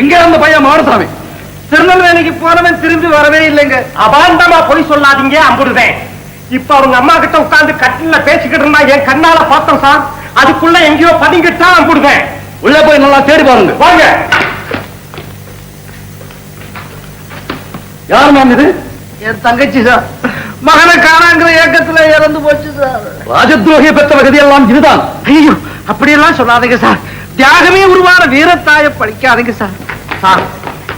எங்க அந்த பையன் மாடசாமி? திருநெல்வேலிக்கு போனவன் திரும்பி வரவே இல்லைங்க. அபாண்டமா பொய் சொல்லாதீங்க அம்புடுவேன். இப்ப அவங்க அம்மா கிட்ட உட்கார்ந்து கட்டில பேசிக்கிட்டு இருந்தா என் கண்ணால பார்த்தோம் சார். அதுக்குள்ள எங்கேயோ பதுங்கிட்டான் அம்புடுவேன். உள்ள போய் நல்லா தேடி பாருங்க. வாங்க. யார் மேம் இது? என் தங்கச்சி சார். மகனை காணாங்கிற ஏக்கத்துல இறந்து போச்சு சார். ராஜத்ரோகிய பெற்ற வகதியெல்லாம் இதுதான். ஐயோ அப்படியெல்லாம் சொல்லாதீங்க சார். தியாகமே உருவான வீரத்தாய படிக்காதீங்க சார். சார்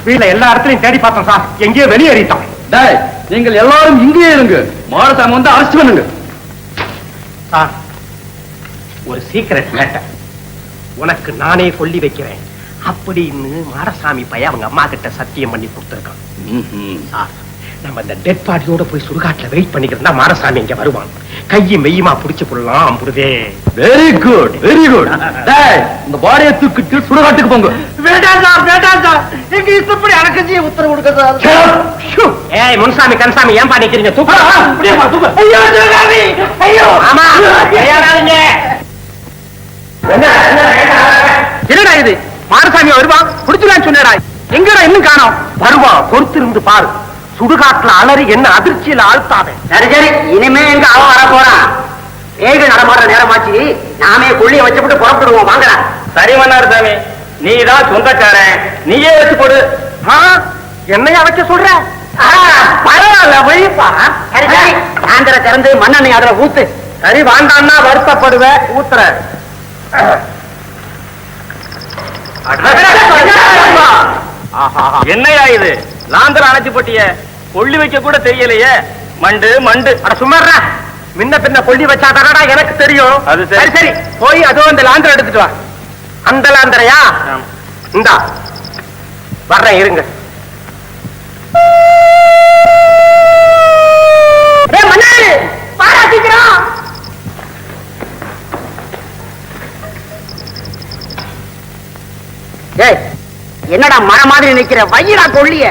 வீட்ல எல்லா இடத்துலயும் தேடி பார்த்தோம் சார். எங்கேயோ வெளியேறிட்டோம் டேய் நீங்கள் எல்லாரும் இங்கேயே இருங்க. மாடசாமி வந்து அரெஸ்ட் பண்ணுங்க. சார் ஒரு சீக்கிரட் மேட்டர் உனக்கு நானே கொல்லி வைக்கிறேன். அப்படின்னு மாடசாமி பையன் அவங்க அம்மா கிட்ட சத்தியம் பண்ணி கொடுத்துருக்கான். சார் நம்ம இந்த டெட் பாடியோட போய் சுடுகாட்டுல வெயிட் பண்ணிக்கிட்டு இருந்தா மாடசாமி இங்க வருவான். கையும் மெய்யுமா புடிச்சு போடலாம் அம்புடுதே வெரி குட் வெரி குட் இந்த பாடியை தூக்கிட்டு சுடுகாட்டுக்கு போங்க. வேண்டாம் சார் வேண்டாம் சார். எங்க இஷ்டப்படி அடக்கச்சி உத்தரவு கொடுக்க. ஏய் முன்சாமி கன்சாமி ஏன் பண்ணிக்கிறீங்க தூக்க. ஐயோ ஐயோ. ஆமா. என்னடா இது? மாரசாமி வருவான் புடிச்சுலாம் சொன்னடா. எங்கடா இன்னும் காணோம்? வருவான் பொறுத்திருந்து பாரு. சுடுகாட்டுல அலறி என்ன அதிர்ச்சியில ஆழ்த்தாவே சரி சரி. இனிமே எங்க அவன் வர போறான் ஏக நடமாடுற நேரமாச்சு. நாமே கொள்ளிய வச்சுவிட்டு புறப்படுவோம். வாங்கடா. சரி மன்னார் சாமி நீ தான் சொந்தக்காரன் நீயே வச்சு போடு என்னையா வைக்க சொல்ற? பரவாயில்ல வைப்பா. சரி சரி. ஆந்திர திறந்து மண்ணெண்ணெய் அதுல ஊத்து. சரி வாண்டான்னா வருத்தப்படுவேன் ஊத்துற. என்னையா இது? லாந்தர் அணைச்சு போட்டிய. கொள்ளி வைக்க கூட தெரியலையே. மண்டு மண்டு. அட சும்மாறா. முன்ன பின்ன கொள்ளி வச்சா தானடா எனக்கு தெரியும். அது சரி. சரி போய் அதோ அந்த லாந்தர் எடுத்துட்டு வா. அந்த லாந்தரையா? இந்தா. வர்றேன் இருங்க. என்னடா மரம் மாதிரி நிக்கிற? வையிடா கொள்ளிய?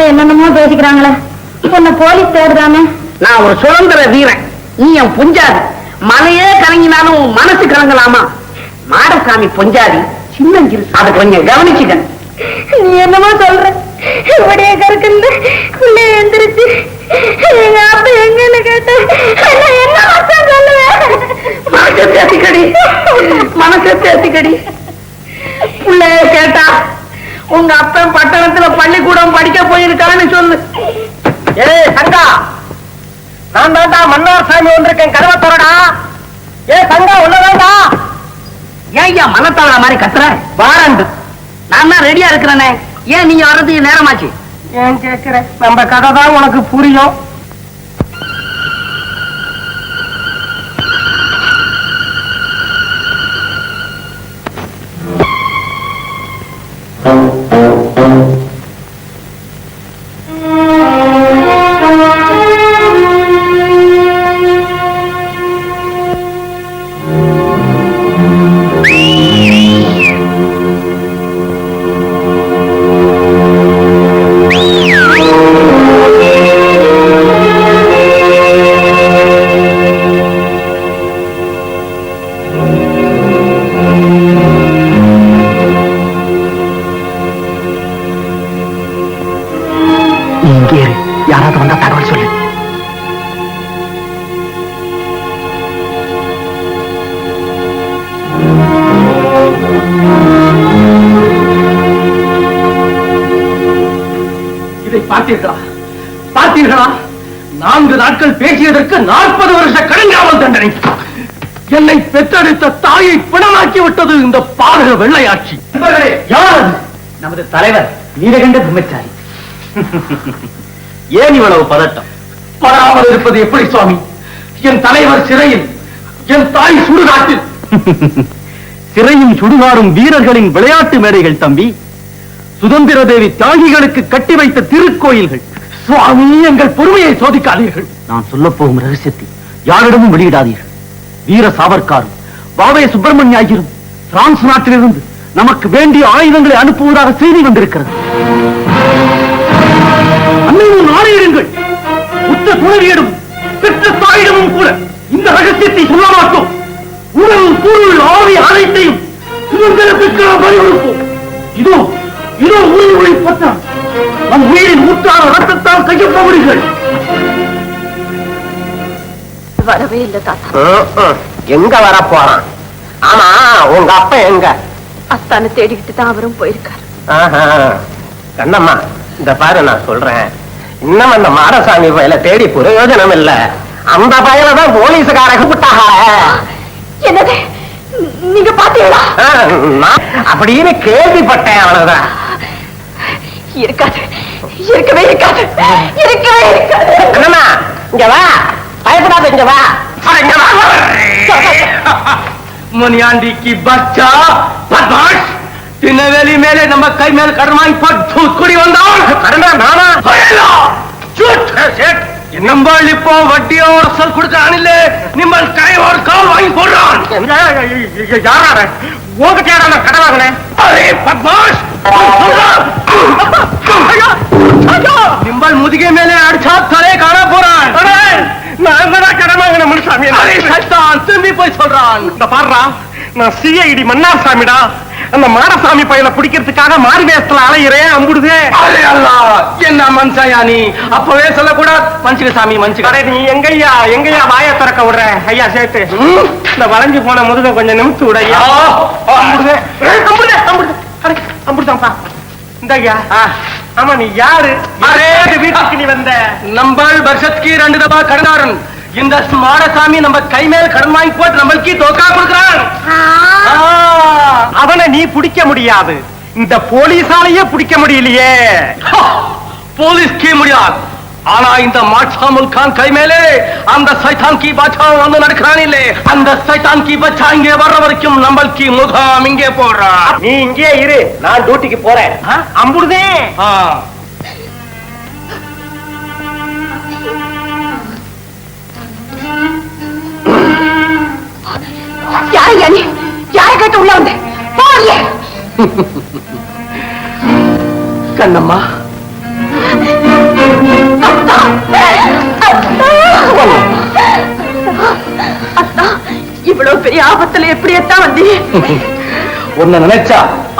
ஊர்ல என்னென்னமோ பேசிக்கிறாங்களே. உன்னை போலீஸ் தேடுதானே? நான் ஒரு சுதந்திர வீரன். நீ என் புஞ்சாதி. மலையே கலங்கினாலும் மனசு கலங்கலாமா? மாடசாமி பொஞ்சாதி. சின்னஞ்சிறு. அதை கொஞ்சம் கவனிச்சுக்க. நீ என்னமோ சொல்ற. இப்படியே கருக்குன்னு உள்ளே எந்திரிச்சு எங்க அப்பா எங்கன்னு கேட்ட என்ன மச்சான் சொல்லுவேன் மனசை பேசிக்கடி மனசை பேசிக்கடி பிள்ளைய கேட்டா உங்க அப்பன் பட்டணத்துல பள்ளிக்கூடம் படிக்க போயிருக்கான்னு சொல்லு. ஏய் சங்கா. நான் தான்டா மன்னார் சாமி வந்திருக்கேன் கதவை தரடா ஏ சங்கா உள்ளதாண்டா ஏய்யா மனத்தவள மாதிரி கத்துற? வாரண்டு நான் தான் ரெடியா இருக்கிறேனே. ஏன் நீங்க வர்றதுக்கு நேரமாச்சு? ஏன் கேக்குற? நம்ம கதை தான் உனக்கு புரியும். பார்த்தீர்களா பார்த்தீர்களா நான்கு நாட்கள் பேசியதற்கு நாற்பது வருஷ கடுங்காவல் தண்டனை. என்னை பெற்றெடுத்த தாயை பிணமாக்கி விட்டது இந்த பாதக வெள்ளையாட்சி. யார்? நமது தலைவர் வீரகண்ட பிரம்மச்சாரி. ஏன் இவ்வளவு பதட்டம்? படாமல் இருப்பது எப்படி சுவாமி? என் தலைவர் சிறையில் என் தாய் சுடுகாட்டில். சிறையும் சுடுகாடும் வீரர்களின் விளையாட்டு மேடைகள் தம்பி. சுதந்திர தேவி தியாகிகளுக்கு கட்டி வைத்த திருக்கோயில்கள். சுவாமி எங்கள் பொறுமையை சோதிக்காதீர்கள். நான் சொல்ல போகும் ரகசியத்தை யாரிடமும் வெளியிடாதீர்கள். வீர சாவர்காரும் பாவே சுப்பிரமணிய ஐயரும் பிரான்ஸ் நாட்டிலிருந்து நமக்கு வேண்டிய ஆயுதங்களை அனுப்புவதாக செய்தி வந்திருக்கிறது. அன்னையும் ஆணையிடுங்கள் புத்த துறவியிடம் பெற்ற தாயிடமும் கூட இந்த ரகசியத்தை சொல்ல மாட்டோம். உணவு பொருள் ஆவி அனைத்தையும் சுதந்திரத்திற்கு வலியுறுப்போம் இதோ இதோ உயிர் ஒளி பட்டம். நம் உயிரின் ஊற்றான ரத்தத்தால் கையொப்பவிடுங்கள் வரவே இல்லை தாத்தா. எங்க வர போறான் ஆமா உங்க அப்பா எங்க? அத்தானை தேடிக்கிட்டு தான் அவரும் போயிருக்காரு. ஆஹா. கண்ணம்மா இந்த பாரு நான் சொல்றேன். இன்னும் அந்த மாடசாமி பயல தேடி பிரயோஜனம் இல்ல. அந்த பயல தான் போலீஸுக்காரங்க விட்டாக என்னது? நீங்க பாத்தீங்களா அப்படின்னு கேள்விப்பட்டேன் அவ்வளவுதான். இருக்காது. இருக்கவே இருக்காது. இருக்கவே இருக்காது. கண்ணம்மா இங்க வா. பயப்படாத இங்க வா. இங்க வா முனியாண்டி கி பச்சா பத்மாஷ் திருநெல்வேலி மேலே நம்ம கை மேல் கடமாய் பட்டு குடி வந்தான் கடனா நானா? நம்மள் இப்போ வட்டியோட அசல் கொடுக்கறானில்லே நிம்மல் கையோட கால் வாங்கி போடுறான். யாரா உங்ககிட்ட நான் கடை வாங்கினேன் நிம்பல் முதுகை மேலே அடிச்சா தலை காண போறான். நான் தான் கடை வாங்கின முனுசாமி? திரும்பி போய் சொல்றான். இந்த நான் சிஐடி மன்னார் சாமிடா. அந்த மாடசாமி பையல பிடிக்கிறதுக்காக மாறு வேஷத்துல அலையிறேன் அம்புடுதே. என்ன மனுஷயா நீ? அப்பவே சொல்லக்கூடாது. மஞ்சுக சாமி அடே நீ எங்கய்யா எங்கய்யா வாய திறக்க விடுற? ஐயா சேட்டு இந்த வளைஞ்சு போன முதுக கொஞ்சம் நிமித்து விடையா அம்புடுதே. அம்புடுதே அம்புடுதே. அடே அம்புடுதான்ப்பா. இந்த ஐயா. ஆமா நீ யாரு? வீட்டுக்கு நீ வந்த? நம்பள் வருஷத்துக்கு ரெண்டு தபா கடனாரன் இந்த மாடசாமி நம்ம கை மேல் கடன் வாங்கி போட்டு நம்மளுக்கு தோக்கா கொடுக்குறான். அவனை நீ பிடிக்க முடியாது. இந்த போலீஸாலேயே பிடிக்க முடியலையே. போலீஸ் கீ முடியாது. ஆனா இந்த மாட்சாமுல் கான் கை மேலே அந்த சைத்தான் கி பாச்சா வந்து நடக்கிறான் இல்லே. அந்த சைத்தான் கி பச்சா இங்கே வர்ற வரைக்கும் நம்மளுக்கு முகாம் இங்கே போடுறான் நீ இங்கே இரு. நான் டியூட்டிக்கு போறேன். அம்புடுதே. ஆ. யார் யா நீ? யாரை கேட்டு உள்ள வந்த? போகல கண்ணம்மா. அத்தா. அத்தா. இவ்வளவு பெரிய ஆபத்துல எப்படி எத்தான் வந்தீங்க? உன்னை நினைச்சா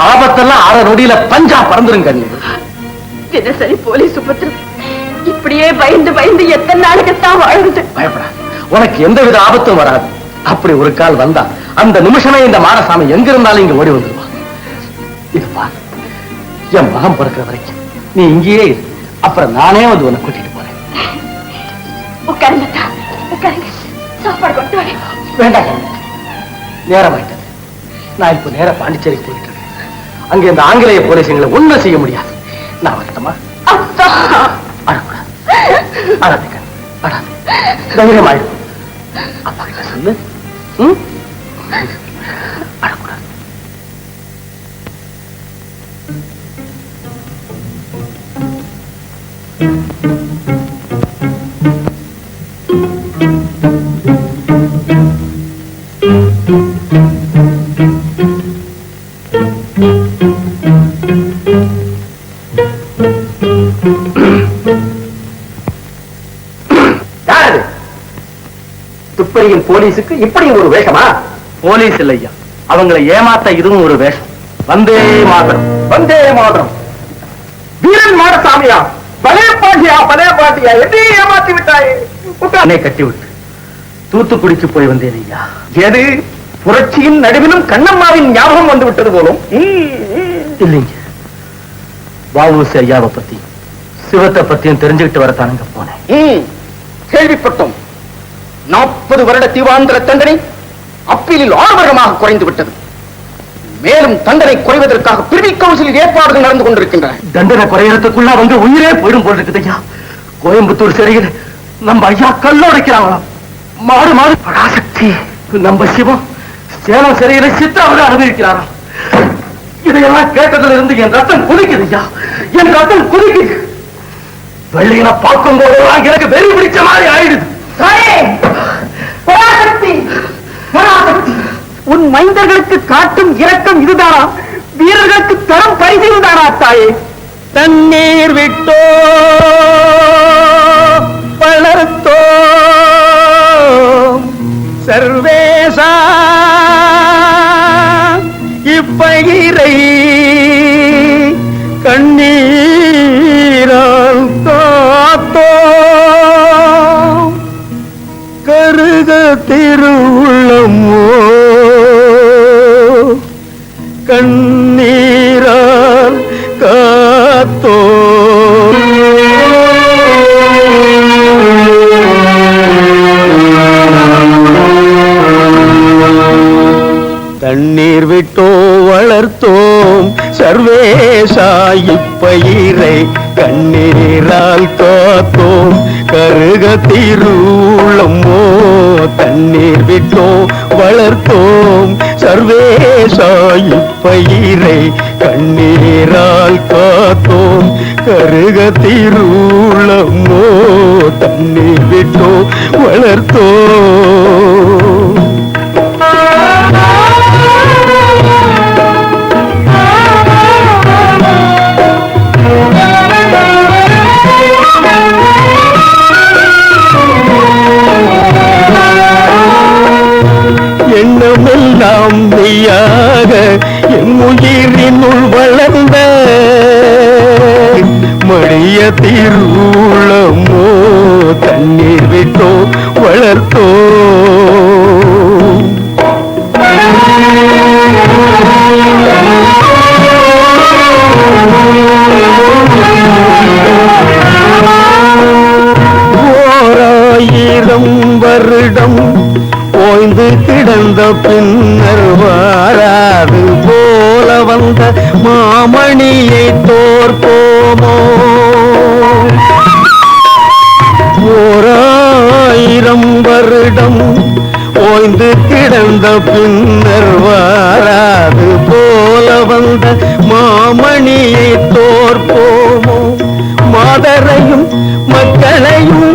ஆபத்தெல்லாம் அரை நொடியில பஞ்சா பறந்துருங்க நீ தினசரி போலீஸ் உபத்திரம். இப்படியே பயந்து பயந்து எத்தனை நாளுக்குத்தான் வாழுது பயப்படாது. உனக்கு எந்தவித ஆபத்தும் வராது. அப்படி ஒரு கால் வந்தா அந்த நிமிஷமே இந்த மாடசாமி எங்க இருந்தாலும் இங்க ஓடி வந்துருவான் இது பார் என் மகன் பிறக்கிற வரைக்கும் நீ இங்கேயே இரு. அப்புறம் நானே வந்து உன்னை கூட்டிட்டு போறேன். உட்காருங்க சாப்பாடு கொண்டு வரேன் வேண்டாம் கண்ணு. நேரம் ஆயிட்டது. நான் இப்ப நேரா பாண்டிச்சேரிக்கு போயிட்டு இருக்கேன் அங்க இந்த ஆங்கிலேய போலீஸுங்களை ஒண்ணும் செய்ய முடியாது. நான் வரட்டுமா? அழக்கூடாது அழாது கண்ணு அழாது தைரியமாயிடும் அப்பா கிட்ட சொல்லு. ம்? அழக்கூடாது யாரு துப்பறியும் போலீஸுக்கு இப்படி ஒரு வேஷமா? போலீஸ் இல்லையா. அவங்களை ஏமாத்த இதுவும் ஒரு வேஷம். வந்தே மாதம் வந்தே மாதம் வீரன் மாடசாமியா பலே பாட்டியா பலே பாட்டியா எப்படி ஏமாத்தி விட்டாயே. அன்னை கட்டி விட்டு தூத்துக்குடிக்கு போய் வந்தேன் ஐயா. எது? புரட்சியின் நடுவிலும் கண்ணம்மாவின் ஞாபகம் வந்து விட்டது போலும். இல்லைங்க. வாவூசி ஐயாவை பத்தி சிவத்தை பத்தியும் தெரிஞ்சுக்கிட்டு வரத்தானுங்க போனேன். கேள்விப்பட்டோம். நாற்பது வருட தீவாந்திர தண்டனை அப்பீலில் ஆறு வருடமாக குறைந்து விட்டது. மேலும் தண்டனை குறைவதற்காக பிரிவி கவுன்சிலில் ஏற்பாடுகள் நடந்து கொண்டிருக்கின்றன. தண்டனை குறையறதுக்குள்ள அவங்க உயிரே போயிடும் போல் இருக்குது ஐயா. கோயம்புத்தூர் சிறையில் நம்ம ஐயா கல்லோடைக்கிறாங்களாம் மாடு மாடு. பராசக்தி நம்ம சிவம் சேலம் சிறையில சித்தாவிட அனுபவிக்கிறாராம். இதையெல்லாம் கேட்டதுல இருந்து என் ரத்தம் குதிக்குது ஐயா. என் ரத்தம் குதிக்குது. வெள்ளையனை பார்க்கும் போதெல்லாம் எனக்கு வெறி பிடிச்ச மாதிரி ஆயிடுது. பராசக்தி! பராசக்தி! உன் மைந்தர்களுக்கு காட்டும் இரக்கம் இதுதானா? வீரர்களுக்கு தரும் பரிசு இதுதானா தாயே? தண்ணீர் விட்டோ பலர்த்தோ வளர்த்தோம் சர்வேசாயிப்பயிரை கண்ணீரால் காத்தோம். கருக திருளமோ தண்ணீர் விட்டோம் வளர்த்தோம். சர்வேசாயிப்பயிரை கண்ணீரால் காத்தோம். கருக திருளமோ தண்ணீர் விட்டோம் வளர்த்தோம். விட்டோ வளர்த்தோ. ஓராயிரம் வருடம் ஓய்ந்து கிடந்த பின் வந்த பின்னர் வாராது போல வந்த மாமணியை தோற்போமோ? மாதரையும் மக்களையும்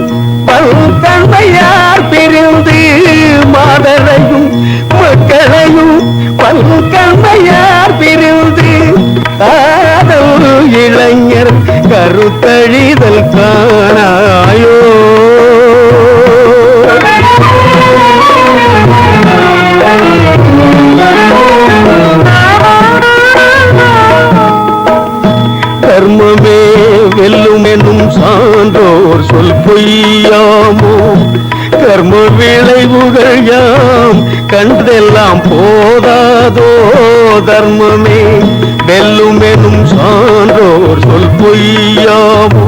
விளைவுகள் யாம் கண்டெல்லாம் போதாதோ தர்மமே. வெல்லும் எனும் சான்றோர் சொல் பொய்யாமோ.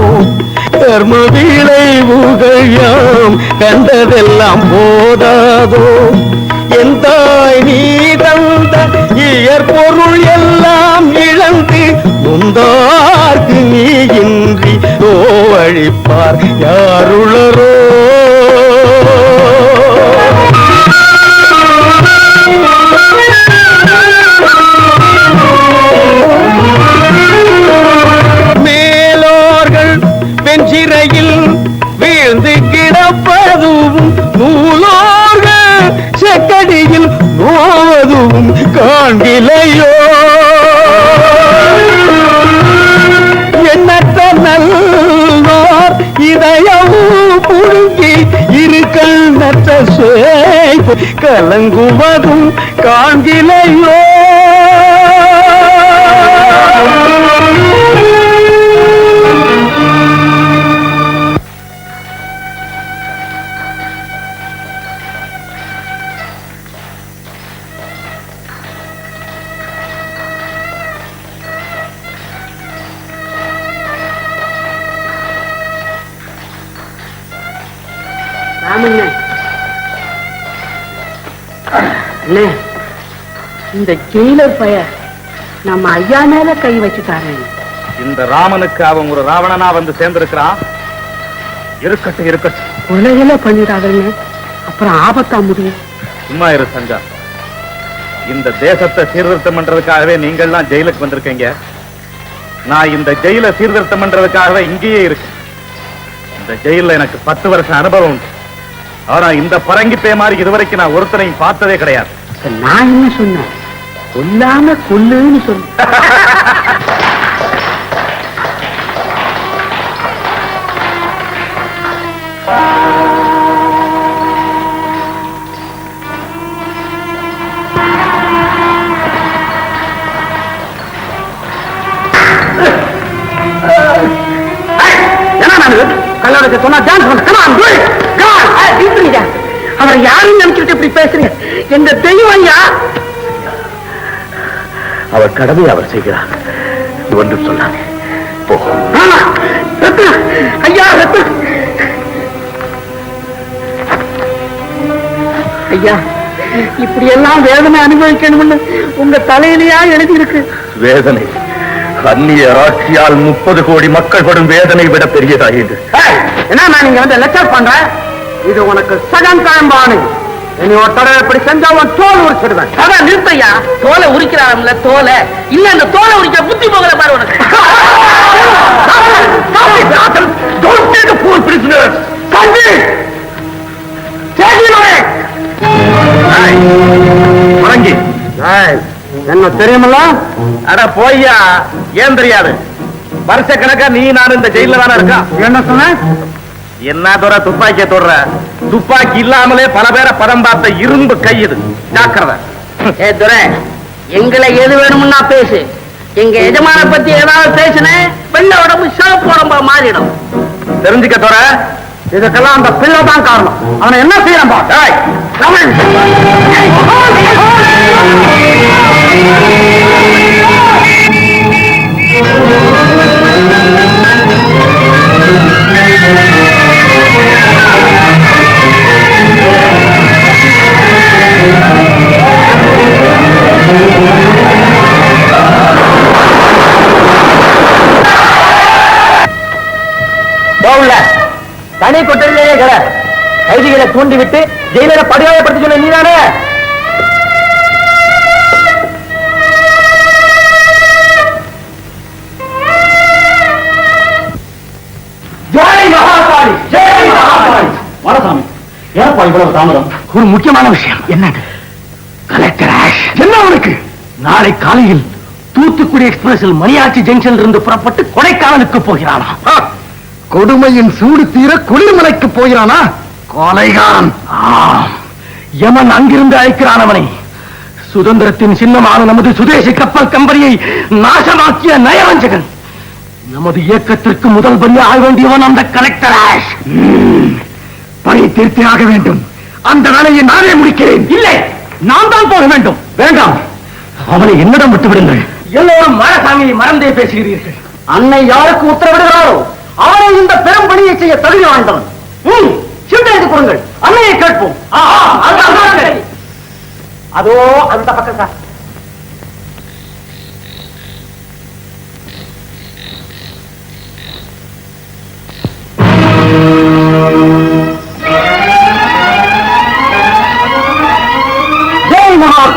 கர்ம விளைவுகள் யாம் கண்டதெல்லாம் போதாதோ. என் தாய் நீ தந்த இயற்பொருள் எல்லாம் இழந்து முந்தார்க்கு நீ இன்றி நோவழிப்பார் யாருளரோ கலங்குவதும் காண்கிலையோ? ஜெயிலர் பைய நம்ம ஐயா மேல கை வச்சுட்டாரு. இந்த ராமனுக்கு அவன் ஒரு ராவணனா வந்து சேர்ந்திருக்கிறான். இருக்கட்டும் இருக்கட்டும். உலகில பண்ணிடாதீங்க. அப்புறம் ஆபத்தா முடியும் சும்மா இரு சஞ்சா இந்த தேசத்தை சீர்திருத்தம் பண்றதுக்காகவே நீங்கள்லாம் ஜெயிலுக்கு வந்திருக்கீங்க. நான் இந்த ஜெயில சீர்திருத்தம் பண்றதுக்காகவே இங்கேயே இருக்கேன். இந்த ஜெயில்ல எனக்கு பத்து வருஷம் அனுபவம் உண்டு. ஆனா இந்த பரங்கி பே மாதிரி இதுவரைக்கும் நான் ஒருத்தனையும் பார்த்ததே கிடையாது. நான் என்ன சொன்னேன்? கொல்லாம கொல்லுன்னு நிறுத்துறீங்க. அவர் யாருன்னு நினைச்சுட்டு இப்படி பேசுறீங்க? எங்க தெய்வம் ஐயா? அவர் கடமை அவர் செய்கிறார். ஒன்றும் சொன்னாங்க போ. ஐயா ரத்து. ஐயா இப்படி எல்லாம் வேதனை அனுபவிக்கணும்னு உங்க தலையிலயா எழுதி இருக்கு வேதனை. அந்நிய ஆட்சியால் முப்பது கோடி மக்கள் படும் வேதனை விட பெரியதாயிற்று என்ன நான் நீங்க வந்து லெக்சர் பண்ற? இது உனக்கு சகன் காயம்பானு இனி ஒரு தடவை இப்படி செஞ்சா உன் தோல் உரிச்சிடுவேன். அதான் நிறுத்தையா? தோலை உரிக்கிறாருல தோலை. இல்ல அந்த தோலை உரிக்க புத்தி போகல பாரு உனக்கு. என்ன தெரியுமில்ல? அட போய்யா. ஏன் தெரியாது வருஷ கணக்கா நீ நான் இந்த ஜெயில தானே இருக்கா? என்ன சொன்ன? என்ன துற துப்பாக்கிய தொடுற துப்பாக்கி இல்லாமலே பல பேரை பதம் பார்த்த இரும்பு கை இது ஜாக்கிரதை ஏ துரை எங்களை எது வேணும்னா பேசு எங்க எஜமான பத்தி ஏதாவது பேசுனேன் வெள்ள உடம்பு சிவப்பு உடம்பா மாறிடும் தெரிஞ்சுக்க துற இதுக்கெல்லாம் அந்த பிள்ளை தான் காரணம் அவனை என்ன செய்யறான் பா இவ்வளவு தாமதம்? ஒரு முக்கியமான விஷயம். என்னது? Collector Ashe. என்ன உனக்கு நாளை காலையில் தூத்துக்குடி எக்ஸ்பிரஸில் மணியாச்சி ஜங்ஷனில் இருந்து புறப்பட்டு கொடைக்கானலுக்கு போகிறானா? கொடுமையின் சூடு தீர குளிர்மலைக்கு போகிறானா? கொலைகான் யமன் அங்கிருந்து அழைக்கிறான் அவனை. சுதந்திரத்தின் சின்னமான நமது சுதேசி கப்பல் கம்பெனியை நாசமாக்கிய நயவஞ்சகன். நமது இயக்கத்திற்கு முதல் பலி ஆக வேண்டியவன் அந்த கலெக்டர் ஆஷ். பணி தீர்த்தே ஆக வேண்டும். அந்த வேலையை நானே முடிக்கிறேன். இல்லை நான் தான் போக வேண்டும். வேண்டாம். அவனை என்னிடம் விட்டு விடுங்கள். எல்லோரும் மரசாமியை மறந்தே பேசுகிறீர்கள். அன்னை யாருக்கு உத்தரவிடுகிறாரோ அவரை இந்த பெரும் பணியை செய்ய தகுதி வாய்ந்தவன். எழுதி கொடுங்கள் அன்னையை கேட்போம். அதோ அந்த பக்கம் சார்.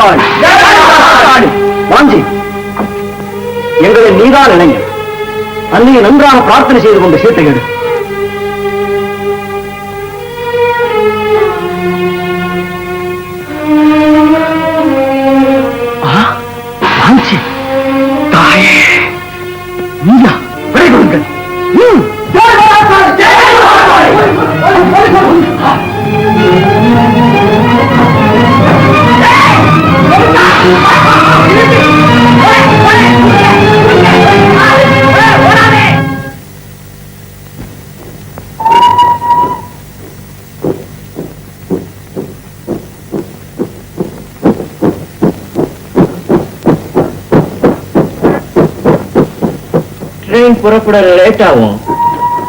ஜெய் வாஞ்சி எங்களை நீதான் இளைஞர். அன்னையை நன்றாக பிரார்த்தனை செய்து கொண்டு சீட்டை எடு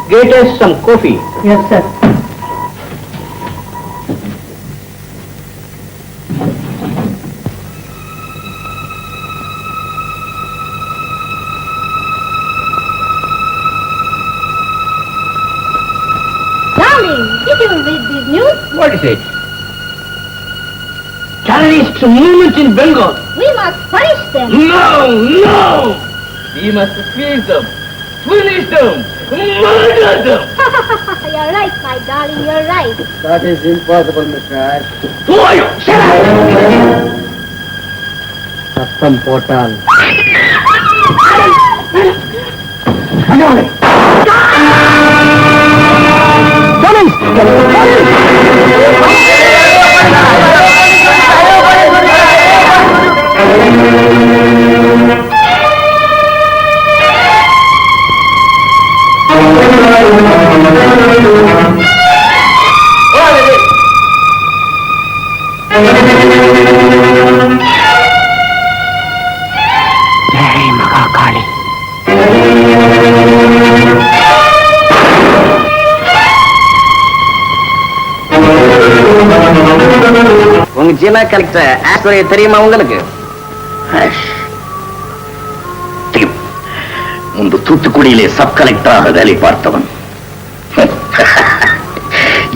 get us some coffee yes sir Kate is some read yes news? What is it? Terrorist movement in Bengal. We must punish them. No, no! We must appease them. finish them, murder them! you're right, my darling, you're right. That is impossible, Mr. Ash. Who are you? Shut up! சத்தம் போட்டால் உங்க ஜிலா collector ஆஸ்வரிய தெரியுமா உங்களுக்கு? முன்பு தூத்துக்குடியிலே sub கலெக்டராக வேலை பார்த்தவன்.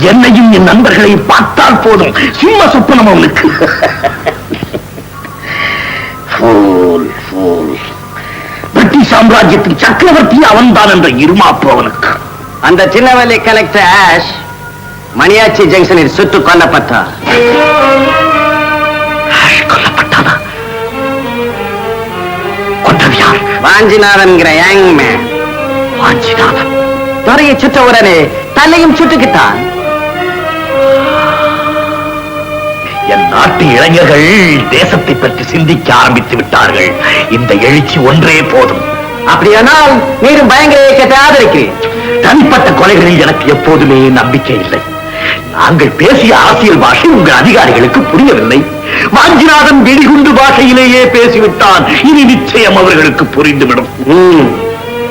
என்னையும் என் நண்பர்களையும் பார்த்தால் போதும். சிம்ம சொப்பனம் அவனுக்கு. பிரிட்டிஷ் சாம்ராஜ்யத்தின் சக்கரவர்த்தி அவன்தான் என்ற இருமாப்பு அவனுக்கு. அந்த சின்னவல்லி கலெக்டர் ஆஷ் மணியாச்சி ஜங்ஷனில் சுட்டு கொல்லப்பட்டார். மேன் வாஞ்சிநாதன். துறையை சுட்ட உடனே தலையும் சுட்டுக்கிட்டான். என் நாட்டு இளைஞர்கள் தேசத்தை பற்றி சிந்திக்க ஆரம்பித்து விட்டார்கள். இந்த எழுச்சி ஒன்றே போதும். அப்படியானால் நீரும் பயங்கர இயக்கத்தை ஆதரிக்கிறேன். தனிப்பட்ட கொலைகளில் எனக்கு எப்போதுமே நம்பிக்கை இல்லை. நாங்கள் பேசிய அரசியல் பாஷை உங்கள் அதிகாரிகளுக்கு புரியவில்லை. வாஞ்சிநாதன் வெடிகுண்டு பாஷையிலேயே பேசிவிட்டான். இனி நிச்சயம் அவர்களுக்கு புரிந்துவிடும்.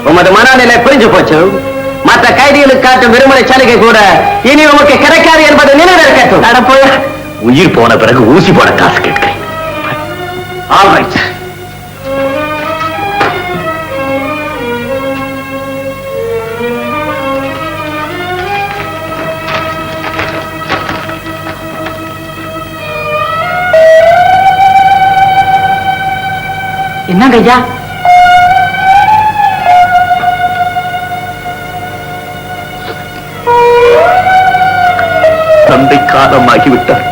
உமது மனநிலை புரிஞ்சு போச்சு. மற்ற கைதிகளுக்கு காட்டும் விடுமுறை சலுகை கூட இனி உமக்கு கிடைக்காது என்பது நடப்போய உயிர் போன பிறகு ஊசி போட காசு கேட்கிறேன். All ஐயா தந்தை காலமாகிவிட்டார்.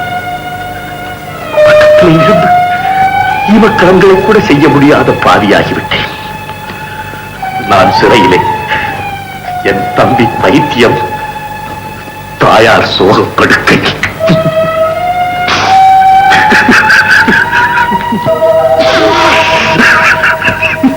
பக்கத்தில் இருந்து ஈமக்கலங்களை கூட செய்ய முடியாத பாதியாகிவிட்டேன். நான் சிறையிலே என் தம்பி பைத்தியம் தாயார் சோகப்படுக்கை.